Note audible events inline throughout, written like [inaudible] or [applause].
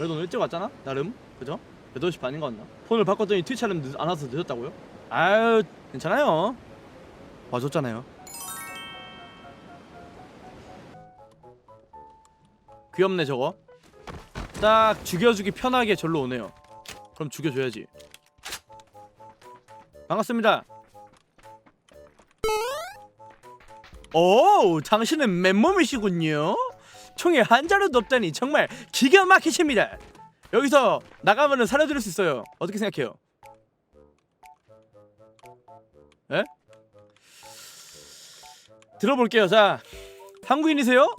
그래도 오늘 일찍 왔잖아? 나름? 그죠? 8시 반인 거 같나? 폰을 바꿨더니 트위치 알람 늦, 안 와서 늦었다고요? 아유 괜찮아요. 와줬잖아요. 귀엽네 저거. 딱 죽여주기 편하게 절로 오네요. 그럼 죽여줘야지. 반갑습니다. 오 당신은 맨몸이시군요 총에 한 자루도 없다니 정말 기가 막히십니다 여기서 나가면은 살려드릴 수 있어요 어떻게 생각해요? 에? 들어볼게요 자 한국인이세요?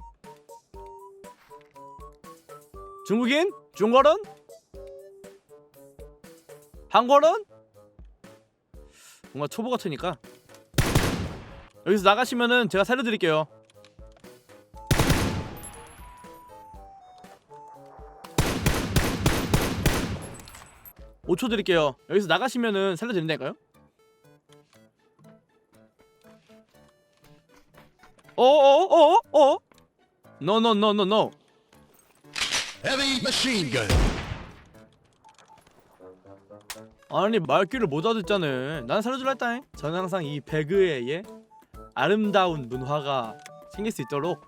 중국인? 중국어는? 한국어는? 뭔가 초보 같으니까 여기서 나가시면은 제가 살려드릴게요 5초 드릴게요. 여기서 나가시면은 살려드린다니까요? 어어어어어? 노노노노노 Heavy machine gun. 아니 말귀를 못 알아듣잖아. 난 살려줄라 했다잉. 저는 항상 이 배그에 예? 아름다운 문화가 생길 수 있도록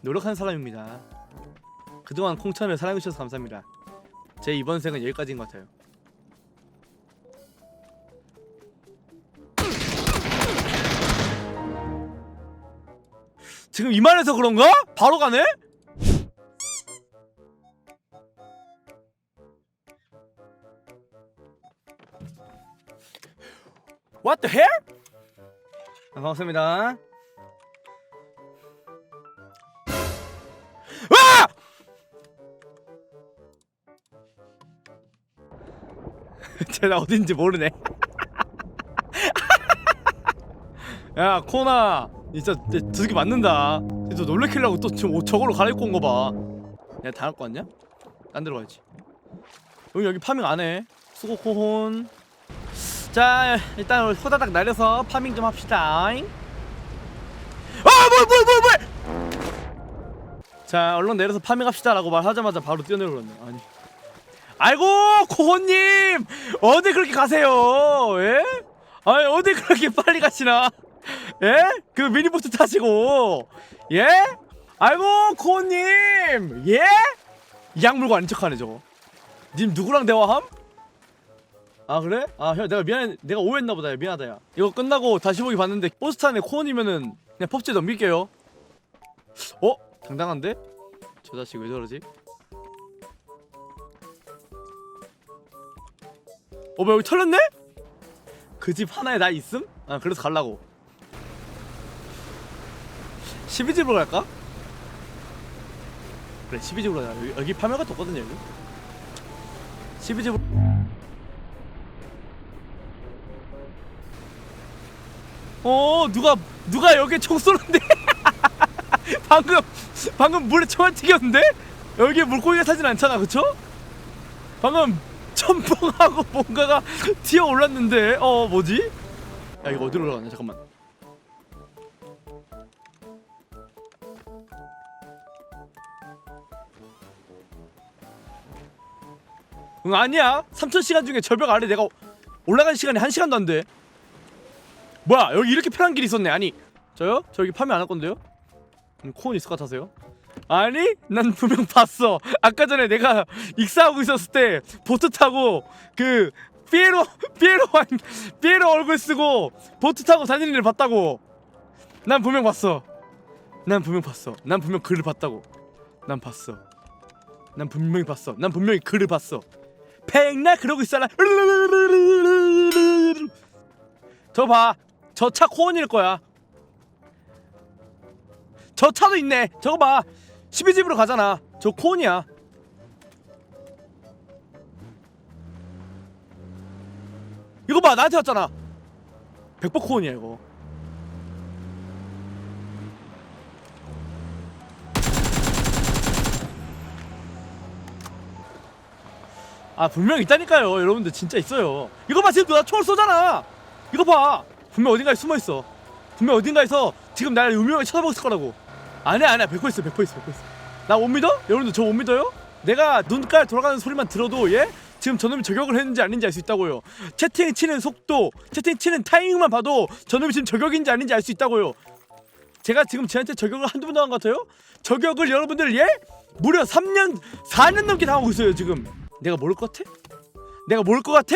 노력하는 사람입니다. 그동안 콩천을 사랑해주셔서 감사합니다. 제 이번 생은 여기까지인 것 같아요 지금 이 말해서 그런가? 바로 가네? What? 아, 반갑습니다. 아! [laughs] 쟤나 어딘지 모르네. [laughs] 야 코나 진짜 두개 맞는다. 진짜 놀래키려고 또 지금 옷 저걸로 갈아입고 온 거 봐. 내가 당할 거 같냐? 딴 데로 가야지. 여기 여기 파밍 안 해. 수고 코혼. 자 일단 우리 호다닥 날려서 파밍 좀 합시다. 아뭘 뭘뭘 뭘! 자 얼른 내려서 파밍합시다라고 말하자마자 바로 뛰어내려갔네. 아니. 아이고 코호님 어디 그렇게 가세요? 예? 아니 어디 그렇게 빨리 가시나? 예? 그 미니보트 타시고 예? 아이고 코호님 예? 약 물고 아닌 척하네 저거. 님 누구랑 대화함? 아 그래? 아 형 내가 미안해 내가 오해했나 보다 야 미안하다 야 이거 끝나고 다시 보기 봤는데 포스탄에 코온이면은 그냥 펍지 넘길게요 어? 당당한데? 저 자식 왜 저러지? 어 뭐야 여기 털렸네? 그 집 하나에 나 있음? 아 그래서 갈라고 12집으로 갈까? 그래 12집으로 가자. 여기, 여기 파멸가 없거든요 여기. 12집으로. 어 누가 누가 여기 총 쏘는데? [laughs] 방금 방금 물에 총알 튀겼는데? 여기 물고기가 타진 않잖아 그쵸? 방금 첨벙하고 뭔가가 [laughs] 튀어 올랐는데? 어 뭐지? 야 이거 어디로 올라가냐? 잠깐만 응 아니야. 3000시간 중에 절벽 아래 내가 올라간 시간이 1시간도 안돼. 뭐야 여기 이렇게 편한 길이 있었네. 아니 저요? 저 여기 파면 안할 건데요? 음, 코온 있을 것 같아서요? 아니 난 분명 봤어. 아까 전에 내가 익사하고 있었을 때 보트 타고 그 피에로 피에로 완 피에로 얼굴 쓰고 보트 타고 다니는 애를 봤다고. 난 분명 봤어. 난 분명 봤어. 난 분명 글을 봤다고. 난 봤어. 난 분명히 봤어. 난 분명히 글을 봤어 백날 그러고 있어라. 저봐 저 차 코온일 거야. 저 차도 있네. 저거 봐. 12집으로 가잖아. 저 코온이야. 이거 봐 나한테 왔잖아. 100% 코온이야 이거 아 분명 있다니까요 여러분들 진짜 있어요 이거 봐 지금 나 총을 쏘잖아 이거 봐 분명 어딘가에 숨어있어 분명 어딘가에서 지금 나를 음흉하게 쳐다보고 있을 거라고 아니야 아니야 100% 있어 100% 있어 100% 있어 나 못 믿어? 여러분들 저 못 믿어요? 내가 눈깔 돌아가는 소리만 들어도 예? 지금 저놈이 저격을 했는지 아닌지 알 수 있다고요. 채팅 치는 속도, 채팅 치는 타이밍만 봐도 저놈이 지금 저격인지 아닌지 알 수 있다고요. 제가 지금 쟤한테 저격을 한두 번 당한 것 같아요? 저격을 여러분들 예? 무려 3년, 4년 넘게 당하고 있어요 지금. 내가 모를 것 같아? 내가 모를 것 같아?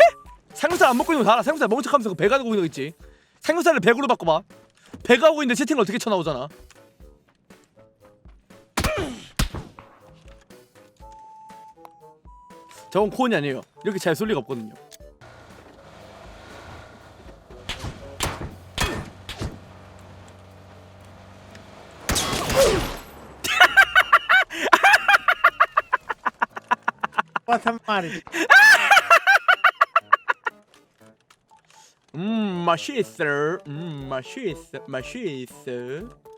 삼겹살 안 먹고 있는 거 다 알아. 삼겹살 먹은 척하면서 그 배가 되고 있는 거 있지. 삼겹살을 100으로 바꿔봐. 배가 하고 있는데 채팅을 어떻게 쳐나오잖아. 저건 코온이 아니에요. 이렇게 잘 쏠 리가 없거든요. What 말이 음 맛있어.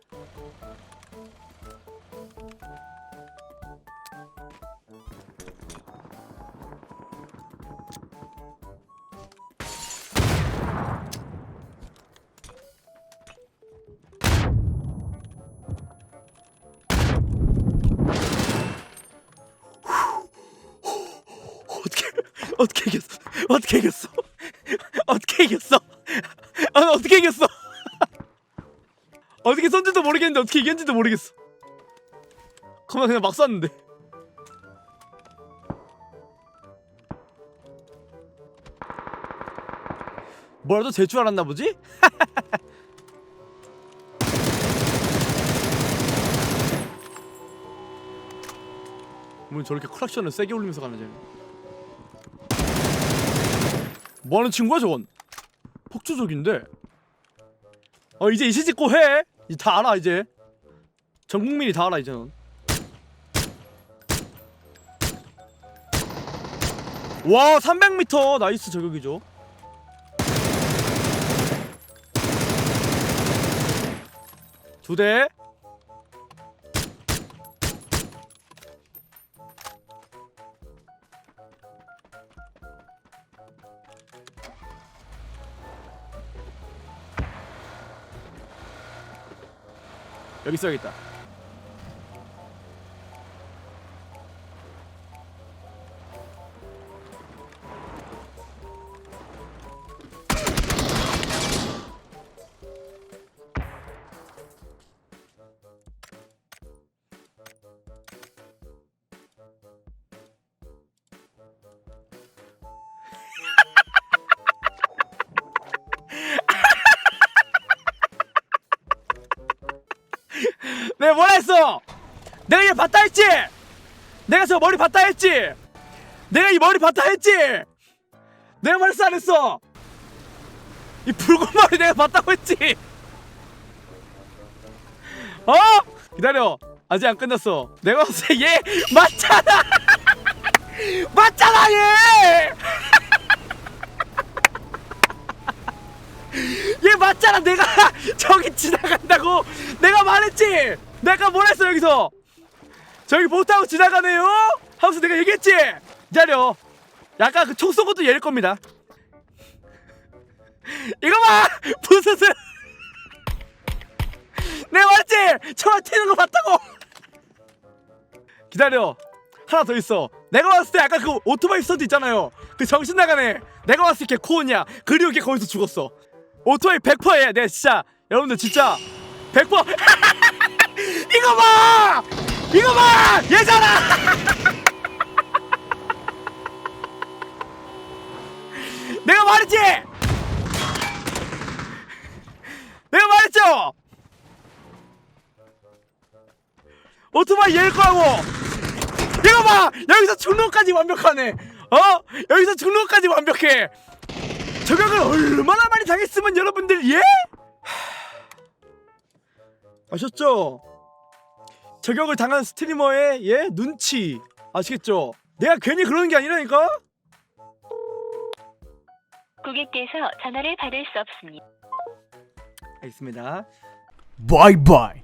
어떻게 이겼어? 어떻게 이겼어? 어떻게 이겼어? 아 어떻게 이겼어? 어떻게 쏜지도 모르겠는데 어떻게 이겼는지도 모르겠어. 그만 그냥 막 쐈는데. 뭐라도 될 줄 알았나 보지? [laughs] 뭐 저렇게 크락션을 세게 올리면서 가는 쟤. 뭐하는 친구야 저건? 폭주족인데. 어 이제 이시 짓고 해. 이제 다 알아 이제. 전 국민이 다 알아 이제는. 와 300m 나이스 저격이죠. 두 대. 여기 써야겠다. 내가 뭐라 했어? 내가 얘 봤다 했지? 내가 저 머리 봤다 했지? 내가 이 머리 봤다 했지? 내가 말했어 안 했어? 이 붉은 머리 내가 봤다고 했지? 어? 기다려 아직 안 끝났어 내가 봤을 때 얘 맞잖아 [laughs] 맞잖아 얘! [laughs] 얘 맞잖아 내가 [laughs] 저기 지나간다고 내가 말했지 내가 뭘 했어 여기서? 저기 못 타고 지나가네요? 하면서 내가 얘기했지? 기다려. 약간 그 총 쏜 것도 얘일 겁니다. [laughs] 이거 봐! [laughs] 부스스 [laughs] 내가 말했지? 총알 튀는 거 봤다고! 기다려. 하나 더 있어. 내가 봤을 때 아까 그 오토바이 스턴트 있잖아요. 그 정신 나가네. 내가 봤을 때 코온이야 그리고 걔 거기서 죽었어. 오토바이 100%야 내가 진짜 여러분들 진짜 100% 이거 봐! 이거 봐! 얘잖아! [laughs] 내가 말했지? 내가 말했죠? 오토바이 얘일 거라고! 이거 봐! 여기서 중로까지 완벽하네! 어? 여기서 중로까지 완벽해! 저격을 얼마나 많이 당했으면 여러분들 예? 아셨죠? 저격을 당한 스트리머의 예 눈치 아시겠죠? 내가 괜히 그러는 게 아니라니까. 고객께서 전화를 받을 수 없습니다. 알겠습니다. Bye bye